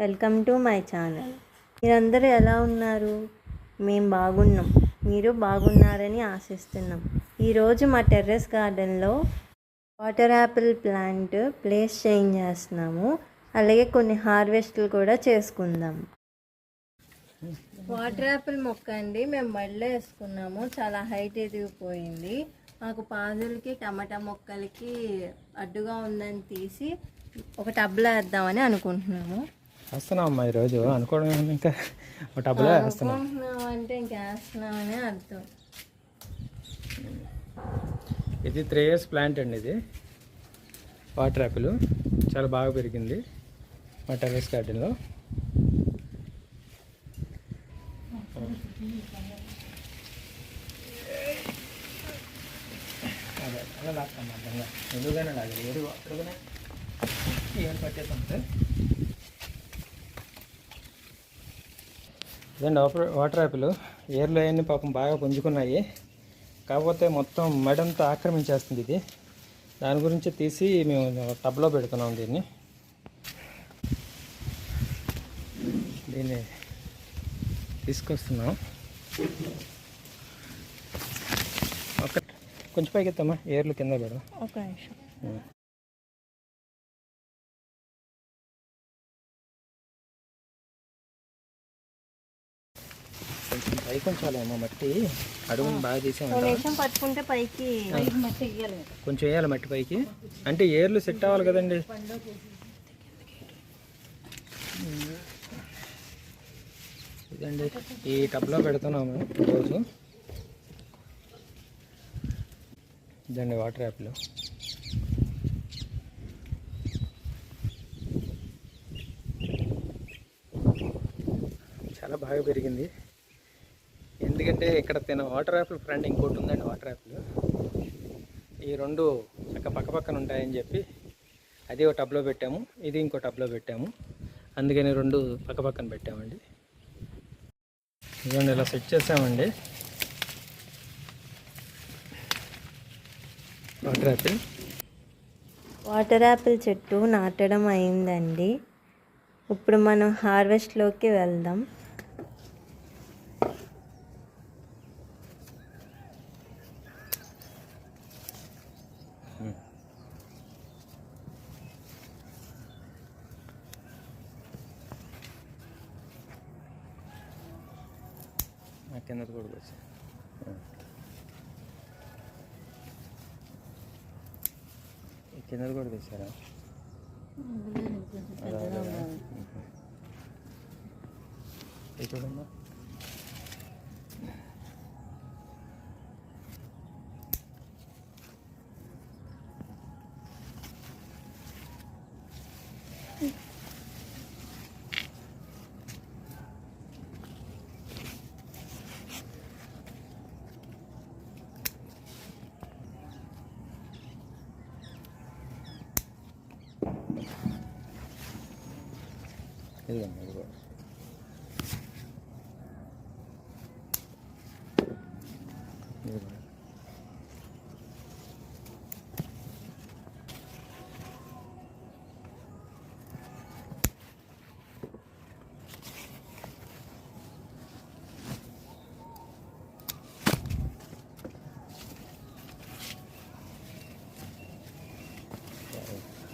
Welcome to my channel. మీరందరూ ఎలా ఉన్నారు? మేము బాగున్నాం. మీరు బాగున్నారని ఆశిస్తున్నాం. ఈరోజు మా టెర్రస్ గార్డెన్లో water apple plant place change చేస్తున్నాము. అలాగే కొన్ని హార్వెస్ట్లు కూడా చేసుకుందాం. వాటర్ యాపిల్ మొక్క అండి. మేము మళ్ళీ వేసుకున్నాము. చాలా హైట్ ఎదిగిపోయింది. మాకు పాదులకి టమాటా మొక్కలకి అడ్డుగా ఉందని తీసి ఒక టబ్లో వేద్దామని అనుకుంటున్నాము. వస్తున్నాం అమ్మా ఈరోజు అనుకోవడం ఇంకా? ఒక టబ్బులో వేస్తున్నాం అంటే అర్థం. ఇది త్రీ ఇయర్స్ ప్లాంట్ అండి ఇది. వాటర్ యాపిల్ చాలా బాగా పెరిగింది మా టెర్రస్ గార్డెన్లో అదే అలా లాక్కమ్మా అర్థంగా. ఎదురుగానే అడుగునే ఏడు పట్టేస్తాం సార్ ఇదండి వాటర్ వాటర్ యాపిల్ ఏర్లో అన్ని పాపం బాగా పుంజుకున్నాయి. కాకపోతే మొత్తం మెడంతా ఆక్రమించేస్తుంది ఇది. దాని గురించి తీసి మేము టబ్లో పెడుతున్నాం దీన్ని. దీన్ని తీసుకొస్తున్నాం. ఒక కొంచెం పైకి ఎత్తమ్మా ఏర్లు కింద పెడదాం. కొంచెం పైకి ఉంచాలేమో మట్టి. అడుగుని బాగా నిమిషం పట్టుకుంటే పైకి కొంచెం వేయాలి మట్టి పైకి. అంటే ఏర్లు సెట్ అవ్వాలి కదండి. ఇదండి ఈ టబ్లో పెడుతున్నాము రోజు ఇదండి వాటర్ యాప్లో. చాలా బాగా పెరిగింది. ఎందుకంటే ఇక్కడ తిన వాటర్ యాపిల్ ఫ్రెండ్ ఇంకోటి ఉందండి వాటర్ యాపిల్. ఈ రెండు చక్క పక్క పక్కన ఉంటాయని చెప్పి అది ఒక టబ్లో పెట్టాము ఇది ఇంకో టబ్లో పెట్టాము. అందుకని రెండు పక్క పక్కన పెట్టామండి. ఇదిగోండి ఇలా సెట్ చేసామండి. Water Apple. వాటర్ యాపిల్ చెట్టు నాటడం అయిందండి. ఇప్పుడు మనం హార్వెస్ట్లోకి వెళ్దాం నా కిందది కూడా వచ్చి కిందది కూడా. ఇది చూడమ్మా ఇదిగోండి ఇది కూడా ఇది కూడా.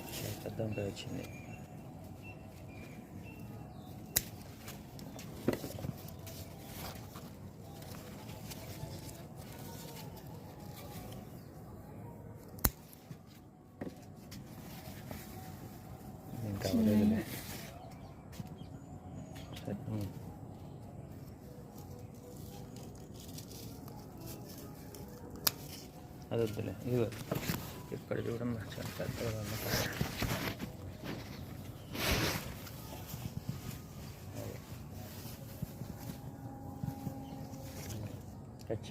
చాలా పెద్ద వంకాయ వచ్చింది ఇంకా అవ్వలేదులే సరే అది వద్దులే ఇది వద్దు ఇక్కడ చూడమ్మా చాలా పెద్దగా ఉంది కాయ. అది. కచ్.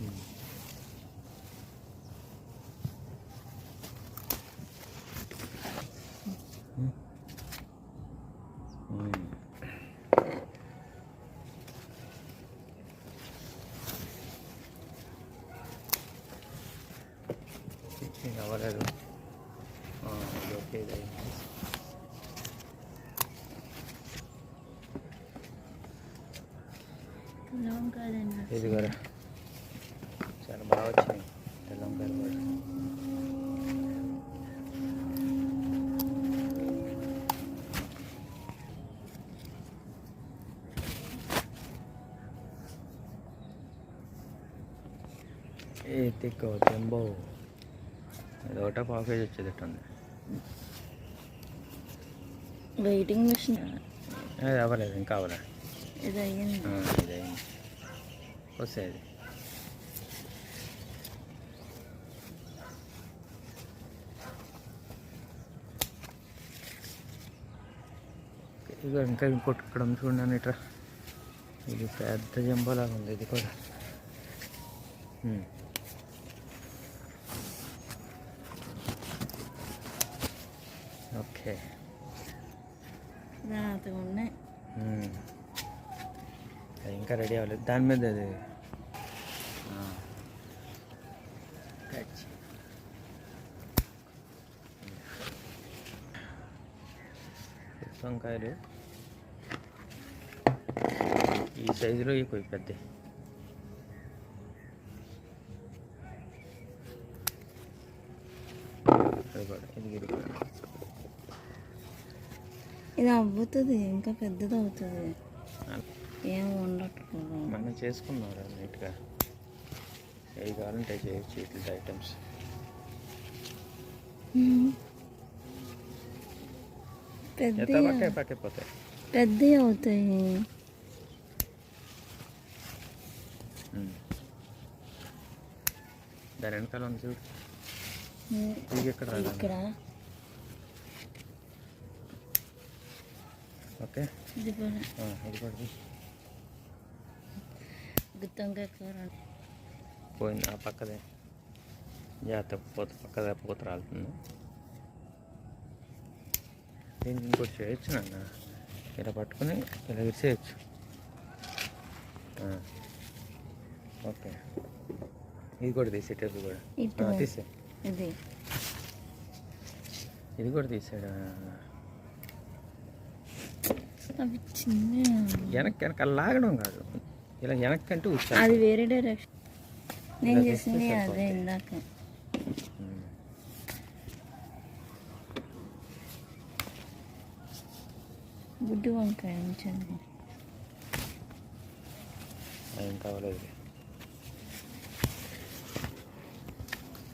ఉమ్. ఇంకా అవ్వలేదు ఆ, ఇది ఓకే ఇది అయింది. ఇది కూడా. చాలా బాగా వచ్చినాయి. తెల్ల వంకాయలు కూడా. ఏ తిక్కో తెంబో ఇది ఒకటే పాకేజ్ వచ్చేటట్టుంది. వెయిటింగ్ మిషన్ అది అవ్వలేదు ఇంకా అవ్వలే ఇది అయ్యింది. ఇది అయింది వస్తాయి ఇక ఇంకా ఇంకోటి ఇక్కడ చూడండి ఇట్రా. ఇది పెద్ద జంబోలాగా ఉంది ఇది కూడా. ఓకే. ఉన్నాయి. అది ఇంకా రెడీ అవ్వలేదు. దాని మీద అది వంకాయలు ఈ సైజులో ఈ కొయ్యి పెద్ద అది కూడా ఇది ఇది అవ్వుతుంది ఇంకా పెద్దది అవుతుంది ఏం ఉండట్లేదు మనం చేసుకున్నాం రా నీట్గా. ఏవి కావాలంటే చేయొచ్చు ఇట్లా ఐటమ్స్ పెద్ద పెద్దవి అవుతాయి. దాని వెనకాల ఉంది చూడు. రాగాలి? ఇక్కడ. ఓకే. ఇది తీ. గుత్తంకాయ కూర పోయింది ఆ పక్కదే? జాగ్రత్త పోత పక్కదే పోత రాలుతుంది. దీనికి ఇంకోటి చేయొచ్చు నాన్న. ఇలా పట్టుకుని ఇలా విరిసేయచ్చు ఓకే. ఇది కూడా తీసేటప్పుడు కూడా. తీసే ఇది ఇది కూడా తీసాడు వెనక్కి వెనక లాగడం కాదు. ఇలా వెనక్కి అంటే ఉచ్చా అది వేరే డైరెక్షన్ నేను ఇలా చేసింది చేస్తే అదే ఇందాక గుడ్డి వంకాయ ఉంచండి ఏం కావలేదు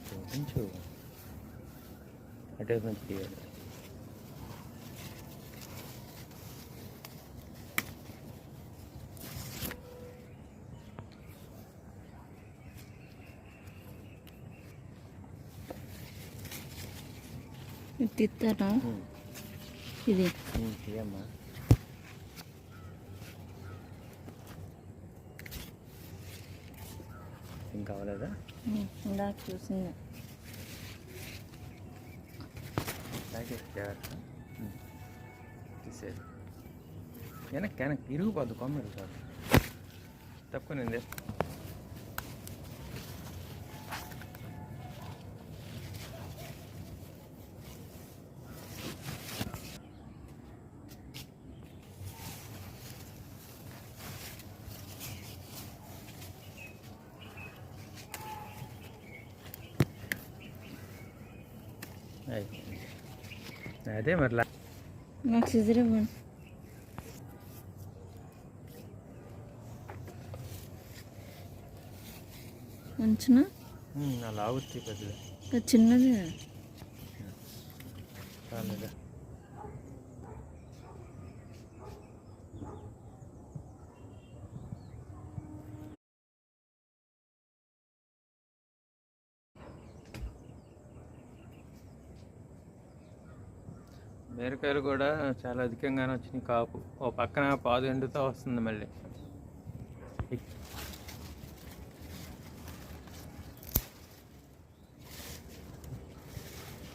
చూపించు అటే తీయాలి ఇది. కావలేదా ఉమ్, ఇందాక చూసింది. జాగ్రత్త. తీసేది వెనక్కి వెనక్కి. ఇరిగిపోద్దు కొమ్మలు సార్. తప్పుకునింది అయిపోయింది. అదే మరి నాకు సిజర్ ఇవ్వండి. ఉమ్, అలా ఆగుతుంది పెద్దది. చిన్నది బీరకాయలు కూడా చాలా అధికంగానే వచ్చినాయి. కాపు ఓ పక్కన పాదు ఎండుతో వస్తుంది మళ్ళీ.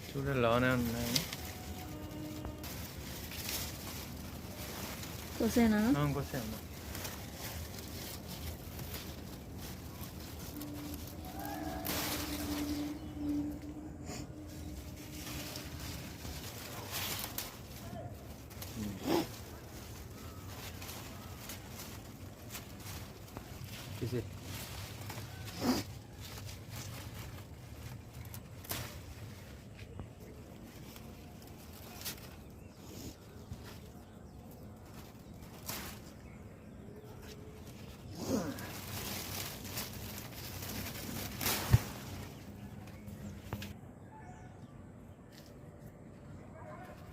చూడ లోనే ఉన్నాయి. కోసేనా? ఇంకొస్తే అమ్మా తీసి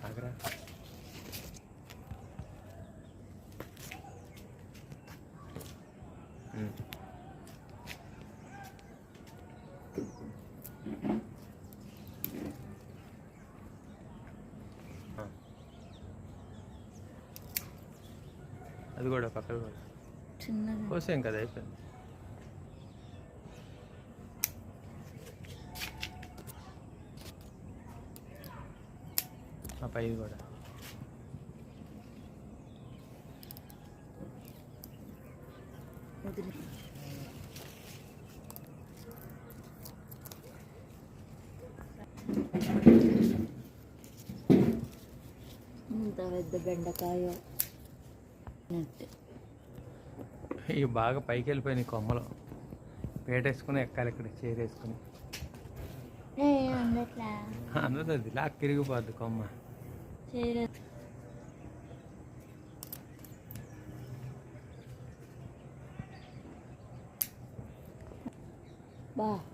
ఆగరా ఉమ్. ఆ. అది కూడా పక్కన కూడా చిన్నది కోసేం కదా అయిపోయింది ఆ పైది కూడా వదిలి ఇంత పెద్ద బెండకాయ నట్టు ఇవి బాగా పైకి వెళ్ళిపోయినాయి కొమ్మలు. పేటేసుకుని ఎక్కాలి ఇక్కడ చేరేసుకుని అందుతుంది లాక్ తిరిగిపోద్ది కొమ్మ.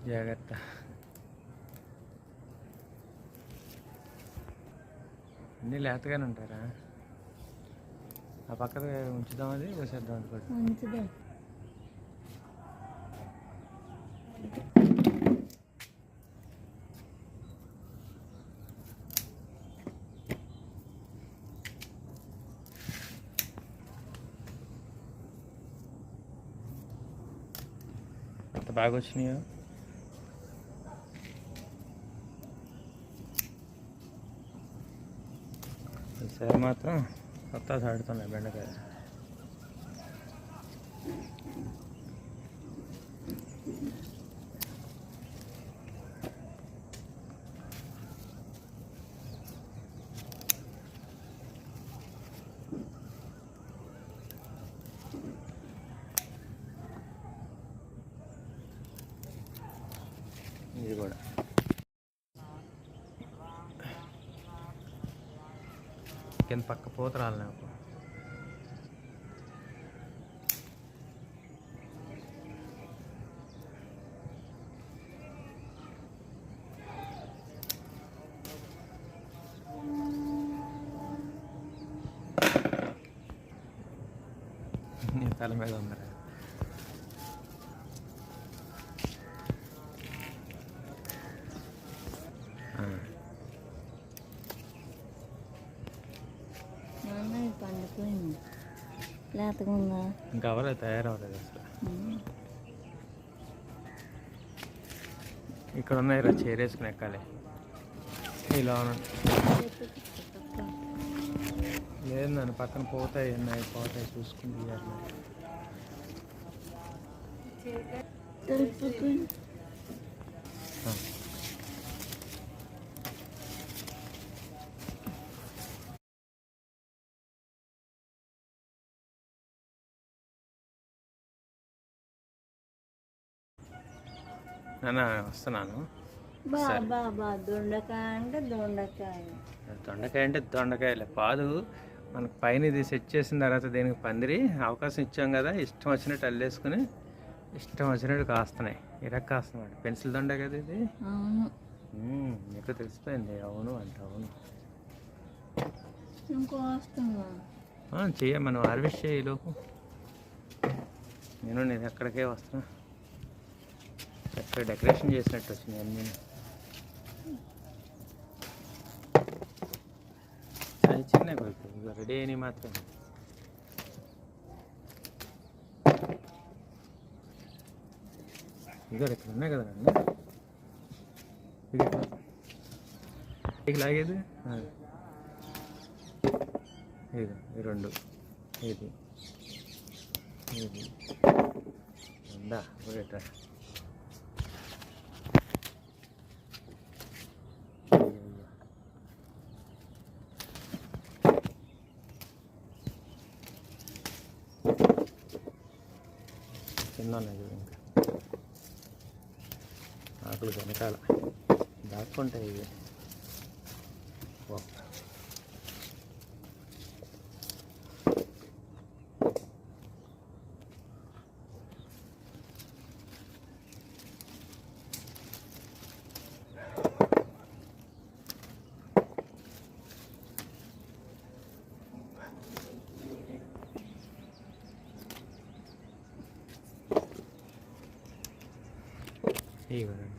జాగ్రత్త. అన్నీ లేతగానే ఉంటారా ఆ పక్కన ఉంచుదాం అది కోసేద్దాం అనుకోండి మంచిదే అంత బాగా వచ్చినాయో? ఈసారి మాత్రం सत्ता साइड तो नहीं बैठ गया కింద పక్క పూత రాలే తల మీద ఉందరా తయారవ్వలేదు అసలు. ఇక్కడ ఉన్నాయి రా చేరేసుకుని ఎక్కాలి ఇలా. లేదు నన్ను పక్కన పోతాయి ఉన్నాయి పోతాయి చూసుకుని తీయాలి నాన్న వస్తున్నాను. దొండకాయ అంటే దొండకాయ. దొండకాయ అంటే దొండకాయలే. కాదు మనకు పైన ఇది సెట్ చేసిన తర్వాత దీనికి పందిరి అవకాశం ఇచ్చాం కదా ఇష్టం వచ్చినట్టు అల్లేసుకుని ఇష్టం వచ్చినట్టు కాస్తున్నాయి. ఇరక్ కాస్తున్నాడు పెన్సిల్ దొండ కదా ఇది? నీకు తెలిసిపోయింది. అవును అంట అవును. చెయ్య మనం హార్వెస్ట్ చేయి లోపు. నేను నేను ఎక్కడికే వస్తున్నా? చక్కగా డెకరేషన్ చేసినట్టు వచ్చినాయి అన్నీ. అది చిన్న కొడుకు ఇక రెడీ అయినవి మాత్రం ఇక ఇక్కడ ఉన్నాయి కదా నన్ను ఇది ఇక లాగేది? ఇది ఈ రెండు. ఇది. ఇది. ఉందా? ఒకట చిన్న కింద ఇంకా. ఆకులు వెనకాల. దాక్కుంటాయి ఇవి ఓ. ఇవ్వండి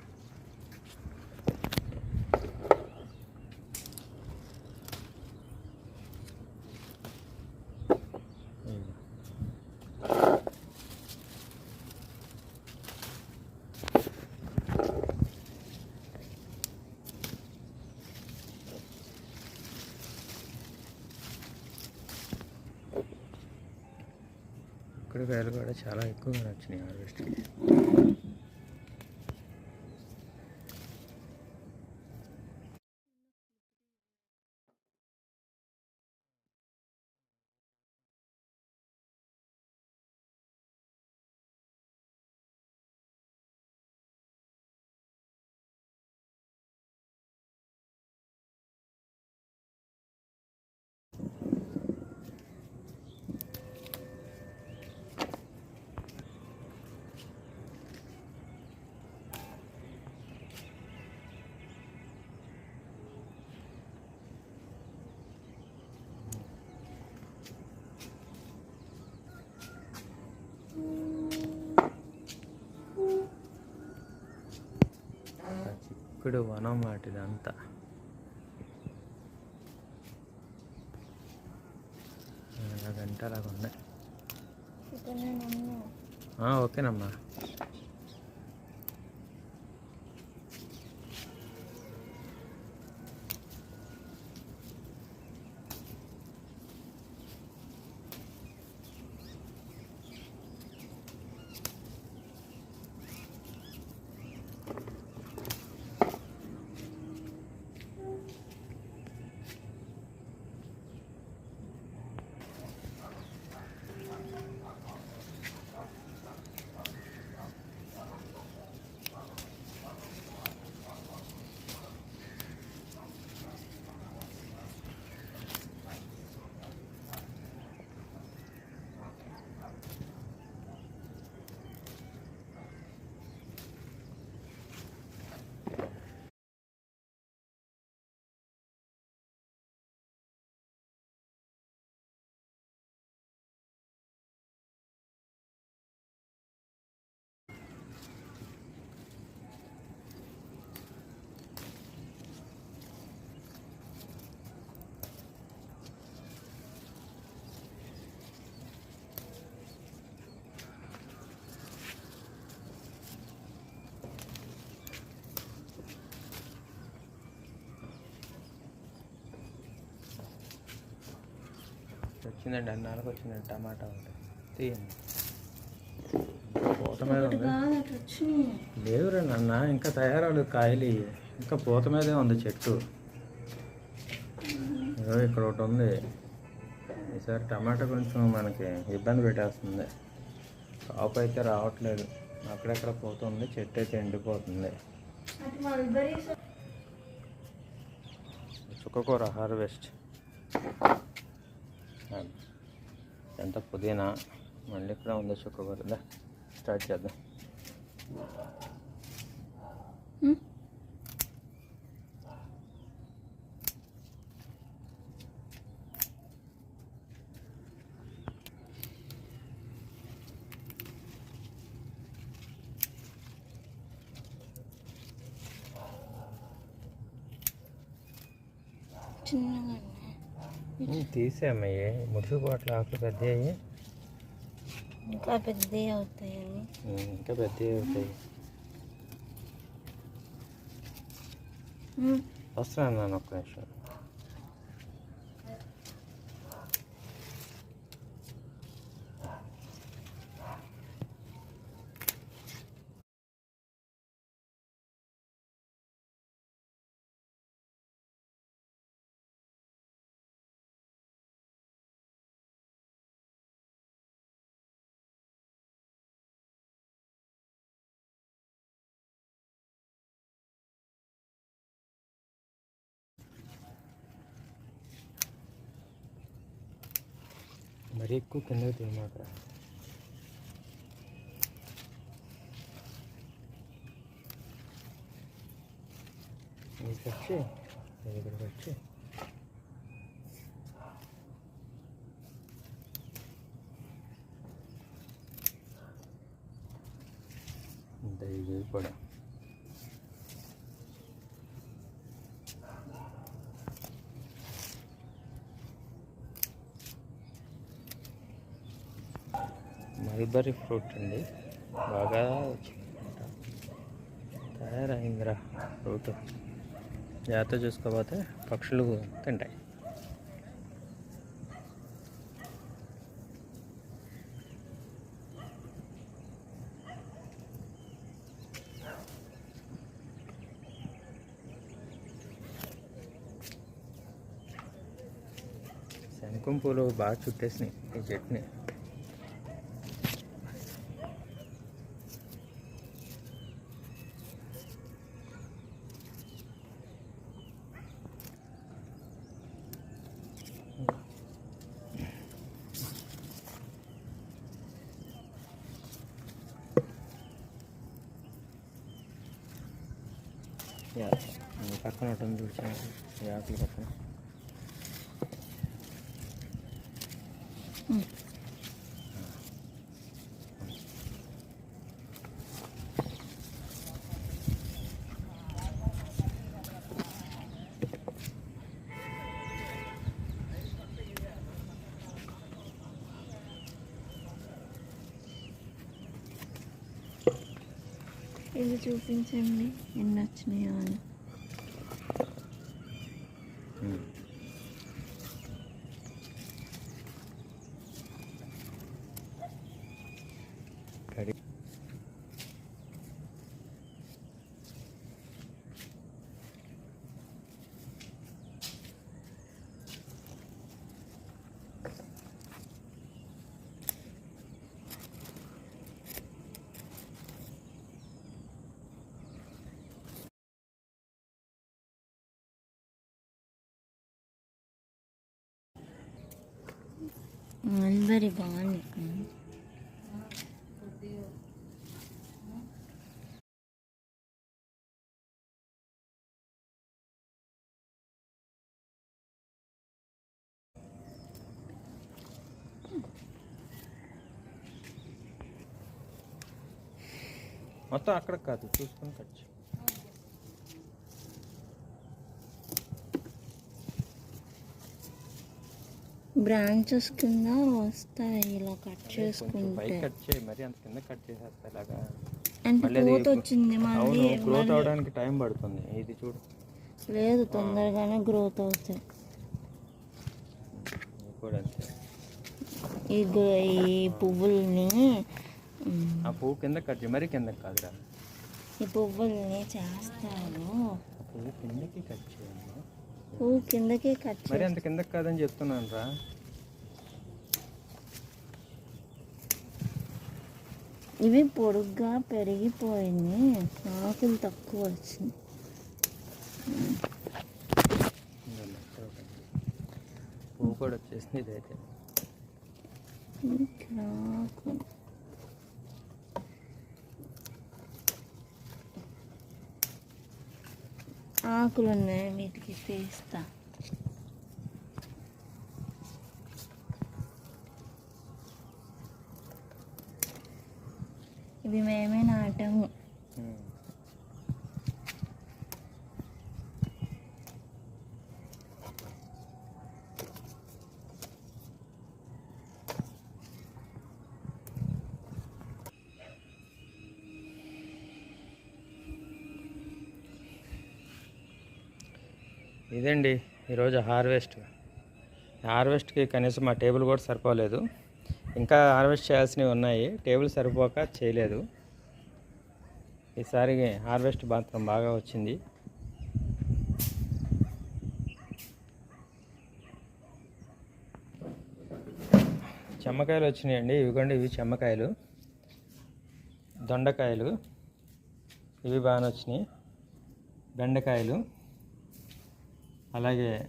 ఇక్కడ వేలు కూడా చాలా ఎక్కువగా నచ్చినాయి హార్వెస్ట్కి చిక్కుడు వనం వాటిదంతా. అలాగంటే అలాగ ఉన్నాయి ఓకేనమ్మా. వచ్చిందండి అన్నాళ్ళకి వచ్చిందండి టమాటా ఒకటి. తీయండి. పూత మీద ఉంది. వచ్చినాయి. లేవురా నాన్న ఇంకా తయారవలేదు కాయలు. ఇంకా పూత మీదే ఉంది చెట్టు. ఇక్కడ ఒకటి ఉంది. ఈసారి టమాటా కొంచెం మనకి ఇబ్బంది పెట్టేస్తుంది. కాపు అయితే రావట్లేదు. అక్కడెక్కడ పోతుంది చెట్టు అయితే ఎండిపోతుంది. చుక్కకూర హార్వెస్ట్. ఎంత పుదీనా? మళ్ళీ ఇక్కడ ఉంది చుక్కకూర స్టార్ట్ చేద్దాం. తీసేమ్మయ్యి ముడుచుకోవట్ల ఆకులు పెద్ద ఇంకా పెద్దవి అవుతాయని. ఇంకా పెద్ద అవుతాయి. వస్తున్నాను నాన్న ఒక్క నిమిషం. మరీ ఎక్కువ కిందకి తీయమాకరా ఇది వచ్చి ఇది ఇక్కడికి వచ్చి ఇంత ఇది కూడా మల్బరీ ఫ్రూట్ అండి. బాగా వచ్చిందన్నమాట. తయారైందిరా ఫ్రూట్. జాగ్రత్త చూసుకోకపోతే పక్షులు తింటాయి. శంకుం పూలు బాగా చుట్టేసినాయి ఈ చట్నీ యా ఈ పక్కన ఉంటుంది చూసాను ఈ ఆకుల పక్కన ఇది చూపించండి ఎన్ని వచ్చినాయో అని ఉమ్. కడి మల్బరీ బాగుంది మొత్తం అక్కడ కాదు చూసుకొని కట్ బ్రాంచెస్ కింద వస్తాయి ఇలా కట్ చేసుకుంటే. కట్ చేయి మరి అంత కింద కట్ చేసేస్తా ఇలాగా. అంటే మళ్ళీ అది గ్రోత్ వచ్చింది మళ్ళీ గ్రోత్ అవడానికి టైం పడుతుంది. ఇది చూడు. లేదు తొందరగానే గ్రోత్ అవుతాయి. ఇది ఈ పువ్వుల్ని ఆ పువ్వు కింద కట్ చేయి మరి కిందకి కాదురా. ఈ పువ్వుల్ని చేస్తారు ఆ పువ్వు కిందకి కట్ చేయండి పువ్వు కిందకే కట్ మరి అంత కిందకి కాదని చెప్తున్నాను రా ఇవి పొడుగ్గా పెరిగిపోయింది ఆకులు తక్కువ వచ్చింది. పువ్వు కూడా వచ్చేసింది ఇదైతే. ఆకులు ఆకులు. ఉన్నాయి వీటికి తీస్తా. ఇది మేమే నాటాము. ఇదండి ఈరోజు హార్వెస్ట్. హార్వెస్ట్కి కనీసం మా టేబుల్ కూడా సరిపోలేదు. ఇంకా హార్వెస్ట్ చేయాల్సినవి ఉన్నాయి. టేబుల్ సరిపోక చేయలేదు. ఈసారి హార్వెస్ట్ మాత్రం బాగా వచ్చింది. చెమ్మకాయలు వచ్చినాయండి. ఇవిగోండి ఇవి చెమ్మకాయలు. దొండకాయలు. ఇవి బాగానే వచ్చినాయి. బెండకాయలు. అలాగే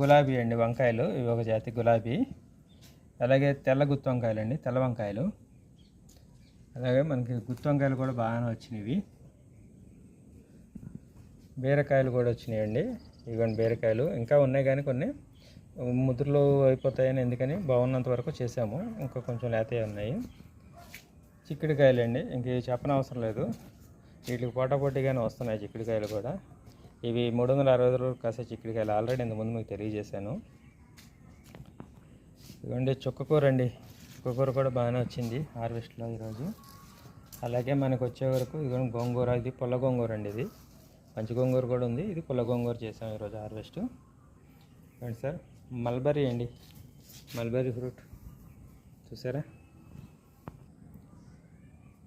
గులాబీ అండి వంకాయలు. ఇవి ఒక జాతి గులాబీ. అలాగే తెల్ల గుత్తి వంకాయలు అండి తెల్ల వంకాయలు. అలాగే మనకి గుత్తి వంకాయలు కూడా బాగానే వచ్చినవి. బీరకాయలు కూడా వచ్చినాయండి. ఇవన్నీ బీరకాయలు. ఇంకా ఉన్నాయి కానీ కొన్ని ముద్రలు అయిపోతాయని ఎందుకని బాగున్నంత వరకు చేసాము. ఇంకా కొంచెం లేతవి ఉన్నాయి. చిక్కుడుకాయలు అండి ఇంక చెప్పనవసరం లేదు. వీటికి పోటాపోటీగానే వస్తున్నాయి చిక్కుడుకాయలు కూడా. ఇవి మూడు వందల అరవై రోజులు కాసే చిక్కుడుకాయలు ఆల్రెడీ ఇంతకుముందు మీకు తెలియజేశాను. ఇదిగోండి చుక్కకూర అండి. చుక్కకూర కూడా బాగానే వచ్చింది హార్వెస్ట్లో ఈరోజు. అలాగే మనకు వచ్చే వరకు ఇదిగోండి గోంగూర ఇది పుల్ల గోంగూర అండి ఇది. మంచి గోంగూర కూడా ఉంది. ఇది పుల్ల గోంగూర చేసాం ఈరోజు హార్వెస్ట్. చూడండి సార్ మల్బరీ అండి. Mulberry fruit. చూసారా?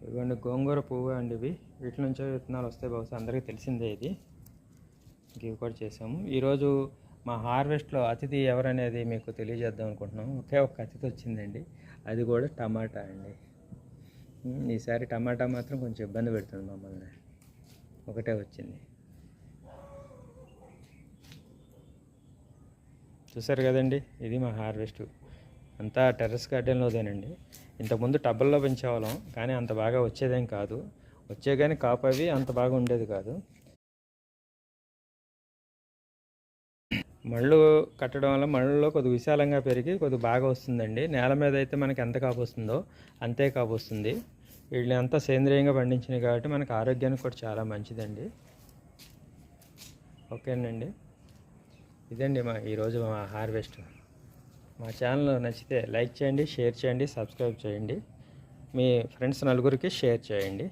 ఇదిగోండి గోంగూర పువ్వు అండి ఇవి. వీటి నుంచే విత్తనాలు వస్తాయి బహుశా అందరికీ తెలిసిందే ఇది. ఇంక ఇవి కూడా చేసాము. ఈరోజు మా హార్వెస్ట్లో అతిథి ఎవరనేది మీకు తెలియజేద్దాం అనుకుంటున్నాం. ఒకే ఒక అతిథి వచ్చిందండి. అది కూడా టమాటా అండి. ఈసారి టమాటా మాత్రం కొంచెం ఇబ్బంది పెడుతుంది మమ్మల్ని. ఒకటే వచ్చింది. చూసారు కదండి ఇది మా హార్వెస్ట్. అంతా టెర్రస్ గార్డెన్లోదేనండి. ఇంతకుముందు టబ్బల్లో పెంచేవాళ్ళం కానీ అంత బాగా వచ్చేదేం కాదు. వచ్చే కానీ కాపు అవి అంత బాగా ఉండేది కాదు. మళ్ళు కట్టడం వల్ల మళ్ళీలో కొద్ది విశాలంగా పెరిగి కొద్ది బాగా వస్తుందండి. నేల మీద అయితే మనకి ఎంత కాపు వస్తుందో అంతే కాపు వస్తుంది. వీళ్ళని అంతా సేంద్రియంగా పండించినాయి కాబట్టి మనకు ఆరోగ్యానికి కూడా చాలా మంచిదండి. ఓకేనండి. ఇదండి మా ఈరోజు మా హార్వెస్ట్. మా ఛానల్ నచ్చితే లైక్ చేయండి షేర్ చేయండి సబ్స్క్రైబ్ చేయండి. మీ ఫ్రెండ్స్ నలుగురికి షేర్ చేయండి.